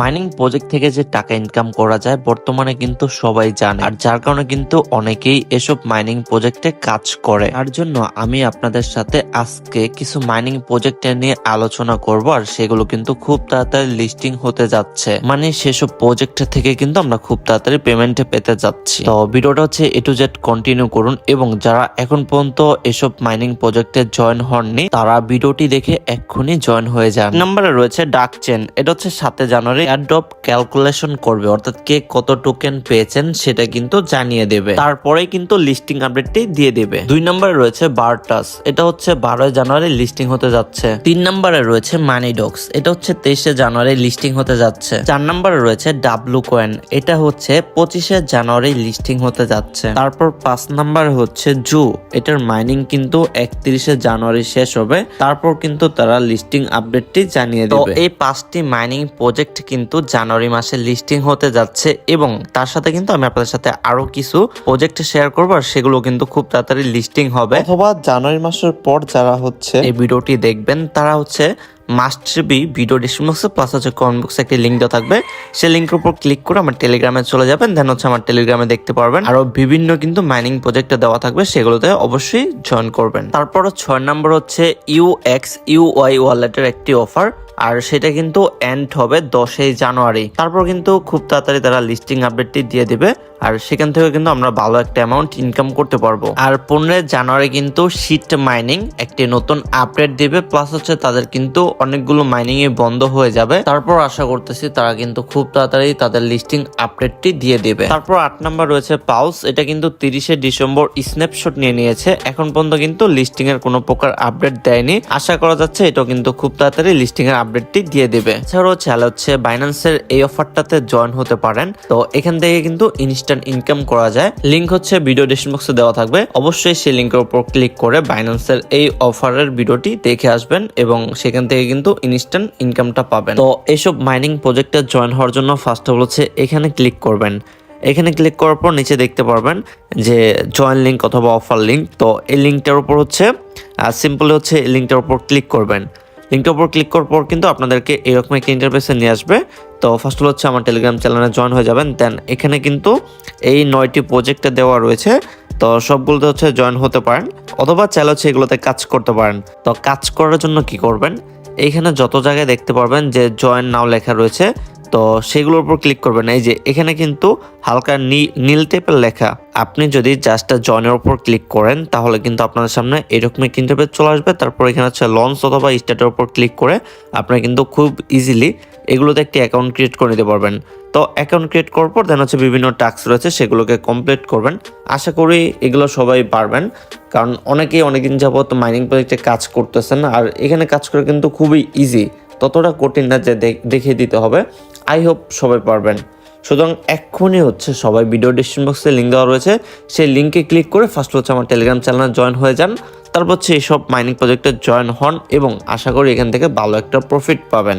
Mining project থেকে যে টাকা ইনকাম করা যায়, বর্তমানে কিন্তু সবাই জানে। আর যার কারণে কিন্তু অনেকেই এসব মাইনিং প্রজেক্টে কাজ করে। তার জন্য আমি আপনাদের সাথে আজকে কিছু মাইনিং প্রজেক্ট নিয়ে আলোচনা করব, আর সেগুলো কিন্তু খুব তাড়াতাড়ি লিস্টিং হতে যাচ্ছে। মানে সেসব প্রজেক্ট থেকে কিন্তু আমরা খুব তাড়াতাড়ি পেমেন্টে পেতে যাচ্ছি। তো ভিডিওটা হচ্ছে এ টু জেড কন্টিনিউ করুন, এবং যারা এখন পর্যন্ত এসব মাইনিং প্রজেক্টে জয়েন হননি, তারা ভিডিওটি দেখে এক্ষুনি জয়েন হয়ে যান। নাম্বারে রয়েছে ডাক চেন, এটা হচ্ছে সাতে জানুয়ারি এয়ারড্রপ ক্যালকুলেশন করবে অর্থাৎ কে কত টোকেন পেয়েছেন সেটা কিন্তু জানিয়ে দেবে। তারপরে কিন্তু লিস্টিং আপডেটটি দিয়ে দেবে। দুই নম্বরে রয়েছে বারটাস এটা হচ্ছে বারোই জানুয়ারি লিস্টিং হতে যাচ্ছে। তিন নম্বরে রয়েছে মানি ডক্স এটা হচ্ছে তেইশে জানুয়ারি লিস্টিং হতে যাচ্ছে। চার নম্বরে রয়েছে ডাব্লু কয়েন এটা হচ্ছে পঁচিশে জানুয়ারি লিস্টিং হতে যাচ্ছে। তারপর পাঁচ নম্বরে হচ্ছে জু এটার মাইনিং কিন্তু একত্রিশে জানুয়ারি শেষ হবে। তারপর কিন্তু তারা লিস্টিং আপডেটটি জানিয়ে দেবে। এই পাঁচটি মাইনিং প্রজেক্ট কিন্তু জানুয়ারি মাসে লিস্টিং হতে যাচ্ছে এবং তার সাথে কিন্তু আমি আপনাদের সাথে আরও কিছু প্রজেক্ট শেয়ার করব আর সেগুলো কিন্তু খুব তাড়াতাড়ি লিস্টিং হবে। অথবা জানুয়ারি মাসের পর যারা হচ্ছে এই ভিডিওটি দেখবেন তারা হচ্ছে মাস্ট বি ভিডিও ডিসক্রিপশন বক্সে প্লাস হচ্ছে কমেন্ট বক্সে একটি লিঙ্ক দেওয়া থাকবে। সেই লিঙ্কের উপর ক্লিক করে আমার টেলিগ্রামে চলে যাবেন দেন হচ্ছে আমার টেলিগ্রামে দেখতে পারবেন। আরও বিভিন্ন কিন্তু মাইনিং প্রজেক্টে দেওয়া থাকবে সেগুলোতে অবশ্যই জয়েন করবেন। তারপর ছয় নম্বর হচ্ছে ইউ এক্স ইউ ওয়াই ওয়ালেটের একটি অফার আর সেটা কিন্তু এন্ড হবে দশই জানুয়ারি। তারপর কিন্তু খুব তাড়াতাড়ি তারা লিস্টিং আপডেটটি দিয়ে দিবে। আর সেখান থেকে কিন্তু আমরা ভালো একটা অ্যামাউন্ট ইনকাম করতে পারব। আর পনেরোই জানুয়ারি কিন্তু শিট মাইনিং একটি নতুন আপডেট দিবে প্লাস হচ্ছে তাদের কিন্তু অনেকগুলো মাইনিং এ বন্ধ হয়ে যাবে। তারপর আশা করতেছি তারা কিন্তু খুব তাড়াতাড়ি তাদের লিস্টিং আপডেটটি দিয়ে দেবে। তারপর আট নাম্বার রয়েছে পাউস এটা কিন্তু তিরিশে ডিসেম্বর স্ন্যাপশট নিয়ে নিয়েছে। এখন পর্যন্ত কিন্তু লিস্টিং এর কোনো প্রকার আপডেট দেয়নি। আশা করা যাচ্ছে এটাও কিন্তু খুব তাড়াতাড়ি লিস্টিং এর আপডেটটি দিয়ে দেবে। এছাড়াও হচ্ছে বাইন্যান্সের এই অফারটাতে জয়েন হতে পারেন। তো এখান থেকে কিন্তু ইনস্ট্যান্ট ইনকাম করা যায় লিংক হচ্ছে ভিডিও ডিসক্রিপশন বক্সে দেওয়া থাকবে। অবশ্যই সেই লিঙ্কের উপর ক্লিক করে বাইন্যান্সের এই অফারের ভিডিওটি দেখে আসবেন এবং সেখান থেকে কিন্তু ইনস্ট্যান্ট ইনকামটা পাবেন। তো এইসব মাইনিং প্রজেক্টে জয়েন হওয়ার জন্য ফার্স্ট অফ হচ্ছে এখানে ক্লিক করবেন। এখানে ক্লিক করার পর নিচে দেখতে পারবেন যে জয়েন লিঙ্ক অথবা অফার লিঙ্ক তো এই লিঙ্কটার উপর হচ্ছে সিম্পলি হচ্ছে এই লিঙ্কটার উপর ক্লিক করবেন। লিঙ্কটার উপর ক্লিক করার পর কিন্তু আপনাদেরকে এরকম একটা ইন্টারফেসে নিয়ে আসবে তো ফার্স্ট অল হচ্ছে আমার টেলিগ্রাম চ্যানেলে জয়েন হয়ে যাবেন। দেন এখানে কিন্তু এই নয়টি প্রজেক্টে দেওয়া রয়েছে। তো সবগুলোতে হচ্ছে জয়েন হতে পারেন অথবা চাইলে হচ্ছে এগুলোতে কাজ করতে পারেন। তো কাজ করার জন্য কি করবেন? এইখানে যত জায়গায় দেখতে পারবেন যে জয়েন নাও লেখা রয়েছে। তো সেগুলোর উপর ক্লিক করবেন। এই যে, এখানে কিন্তু হালকা নীল টেপের লেখা। আপনি যদি জাস্ট জয়েনের উপর ক্লিক করেন, তাহলে কিন্তু আপনাদের সামনে এরকমই ইন্টারফেস চলে আসবে। তারপর এখানে হচ্ছে লঞ্চ অথবা স্টার্টের উপর ক্লিক করে আপনি কিন্তু খুব ইজিলি এগুলোতে একটি অ্যাকাউন্ট ক্রিয়েট করে নিতে পারবেন। তো অ্যাকাউন্ট ক্রিয়েট করার পর দেন হচ্ছে বিভিন্ন টাস্ক রয়েছে, সেগুলোকে কমপ্লিট করবেন। আশা করি এগুলো সবাই পারবেন। কারণ অনেকেই অনেকদিন যাবত মাইনিং প্রজেক্টে কাজ করতেছেন, আর এখানে কাজ করে কিন্তু খুবই ইজি ততটা কঠিন না যে দেখ- দেখিয়ে দিতে হবে। আই হোপ সবাই পারবেন। সুতরাং এক্ষুনি হচ্ছে সবাই ভিডিও ডিসক্রিপশন বক্সে লিঙ্ক দেওয়া রয়েছে। সেই লিঙ্কে ক্লিক করে ফার্স্ট হচ্ছে আমার টেলিগ্রাম চ্যানেলে জয়েন হয়ে যান। তারপর হচ্ছে এইসব মাইনিং প্রজেক্টে জয়েন হন এবং আশা করি এখান থেকে ভালো একটা প্রফিট পাবেন।